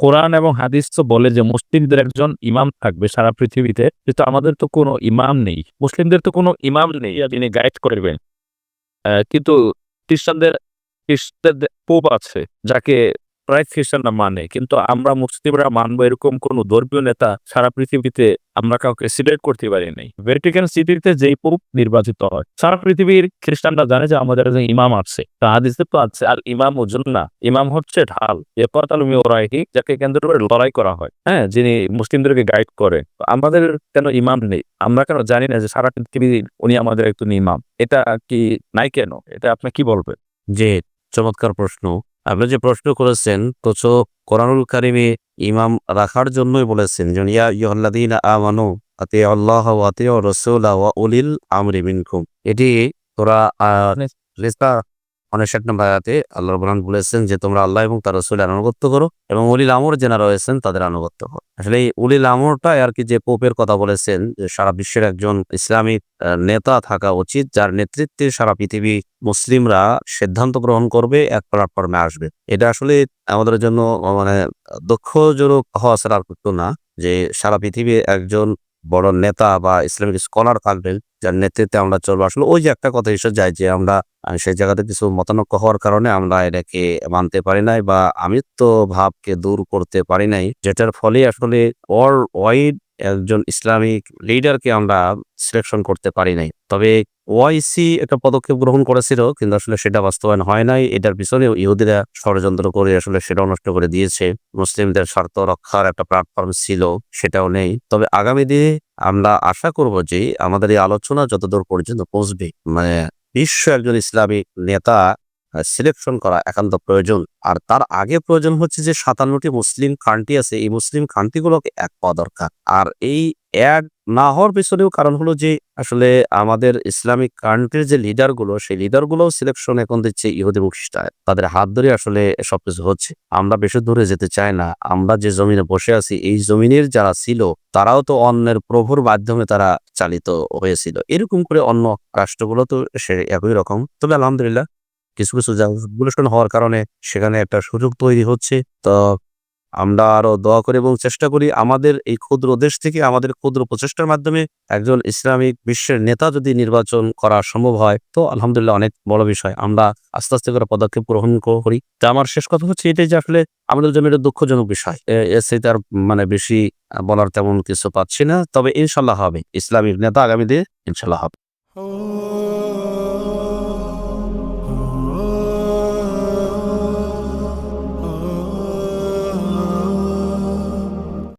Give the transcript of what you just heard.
কোরআন এবং হাদিস তো বলে যে মুসলিমদের একজন ইমাম থাকবে সারা পৃথিবীতে, কিন্তু আমাদের তো কোনো ইমাম নেই। মুসলিমদের তো কোনো ইমাম নেই যিনি গাইড করবেন। কিন্তু খ্রিস্টানদের খ্রিস্টানদের পোপ আছে, যাকে প্রায় খ্রিস্টানরা মানে। কিন্তু আমরা মুসলিমরা মানবো এরকম কোনো ধর্মীয় নেতা সারা পৃথিবীতে আমরা কাউকে সিলেক্ট করতে পারি নাই। ভ্যাটিকান সিটিতে যেই পোপ নির্বাচিত হয়, সারা পৃথিবীর খ্রিস্টানরা জানে যে আমাদের একজন ইমাম আছে তা তো আছে, আর ইমাম ওজন না ইমাম হচ্ছে ঢাল। এরপর তালুমি ওরাইহি, যাকে কেন্দ্র করে লড়াই করা হয় হ্যাঁ যিনি মুসলিমদেরকে গাইড করে। আমাদের কেন ইমাম নেই? আমরা কেন জানি না যে সারা পৃথিবীর উনি আমাদের একজন ইমাম? এটা কি নাই কেন? এটা আপনি কি বলবেন? যে চমৎকার প্রশ্ন। আপনি যে প্রশ্ন করেছেন তো চো কোরআনুল কারিমে ইমাম রাখার জন্যই বলেছেন ইয়া ইহল্লাদিন আমানু আতে আল্লাহ আতে রসুল্লাহ ওয়া উলিল আমরি মিনকুম। এটি তোরা রেস্তা অনেক নম্বর আয়াতে আল্লাহ রবুল্লাহ বলেছেন যে, তোমরা আল্লাহ এবং তার রসুলের আনুগত্য করো এবং উলিল আমর যারা রয়েছেন তাদের আনুগত্য করো। আসলে এই উলিল আমরটা আর কি যে পোপের কথা বলেছেন, যে সারা বিশ্বের একজন ইসলামিক নেতা থাকা উচিত, যার নেতৃত্বে সারা পৃথিবী মুসলিমরা সিদ্ধান্ত গ্রহণ করবে, এক প্ল্যাটফর্মে আসবে। এটা আসলে আমাদের জন্য মানে দুঃখজনক হওয়া ছাড়া আর না, যে সারা পৃথিবী একজন বড় নেতা বা ইসলামিক স্কলার থাকবেন, যার নেতৃত্বে আমরা চলবো। আসলে ওই যে একটা কথা এসে যায় যে আমরা সেই জায়গাতে কিছু মতানক্য হওয়ার কারণে আমরা এটাকে মানতে পারি নাই বা আমিত্ব ভাবকে দূর করতে পারি নাই, যেটার ফলে আসলে অল ওয়াইড একজন ইসলামিক লিডারকে আমরা সিলেকশন করতে পারি নাই। তবে ওয়াইসি একটা পদক্ষেপ গ্রহণ করেছিল, কিন্তু আসলে সেটা বাস্তবায়ন হয় নাই। এটার পিছনে ইহুদিরা ষড়যন্ত্র করে আসলে সেটাও নষ্ট করে দিয়েছে। মুসলিমদের স্বার্থ রক্ষার একটা প্ল্যাটফর্ম ছিল, সেটাও নেই। তবে আগামী দিনে আমরা আশা করব যে আমাদের এই আলোচনা যতদূর পর্যন্ত পৌঁছবে মানে বিশ্ব একজন ইসলামিক নেতা সিলেকশন করা একান্ত প্রয়োজন। আর তার আগে প্রয়োজন হচ্ছে যে সাতান্নটি মুসলিম কান্ট্রি আছে, এই মুসলিম কান্ট্রিগুলোকে এক পাওয়া দরকার। আর এই এক না হওয়ার পিছনেও কারণ হলো যে আসলে আমাদের ইসলামিক কান্ট্রির যে লিডারগুলো, সেই লিডারগুলো সিলেকশন এখন দিচ্ছে ইহুদি এবং তাদের হাত ধরে আসলে সবকিছু হচ্ছে। আমরা বেশি দূরে যেতে চাই না। আমরা যে জমিনে বসে আছি, এই জমিনের যারা ছিল, তারাও তো অন্যের প্রভুর মাধ্যমে তারা চালিত হয়েছিল। এরকম করে অন্য রাষ্ট্রগুলো তো সে একই রকম। তবে আলহামদুলিল্লাহ কিছু কিছু রেগুলেশন হওয়ার কারণে সেখানে একটা সুযোগ তৈরি হচ্ছে। তো আমরা আরও দোয়া করি এবং চেষ্টা করি আমাদের এই ক্ষুদ্র দেশ থেকে আমাদের ক্ষুদ্র প্রচেষ্টার মাধ্যমে একজন ইসলামিক বিশ্বের নেতা যদি নির্বাচন করা সম্ভব হয়, তো আলহামদুলিল্লাহ অনেক বড় বিষয়। আমরা আস্তে আস্তে করে পদক্ষেপ গ্রহণ করি। তা আমার শেষ কথা হচ্ছে এটাই যে আসলে আমাদের জন্য এটা দুঃখজনক বিষয়। এ- এর সাথে আর মানে বেশি বলার তেমন কিছু পাচ্ছি না। তবে ইনশাল্লাহ হবে। ইসলামিক নেতা আগামী ইনশাল্লাহ হবে।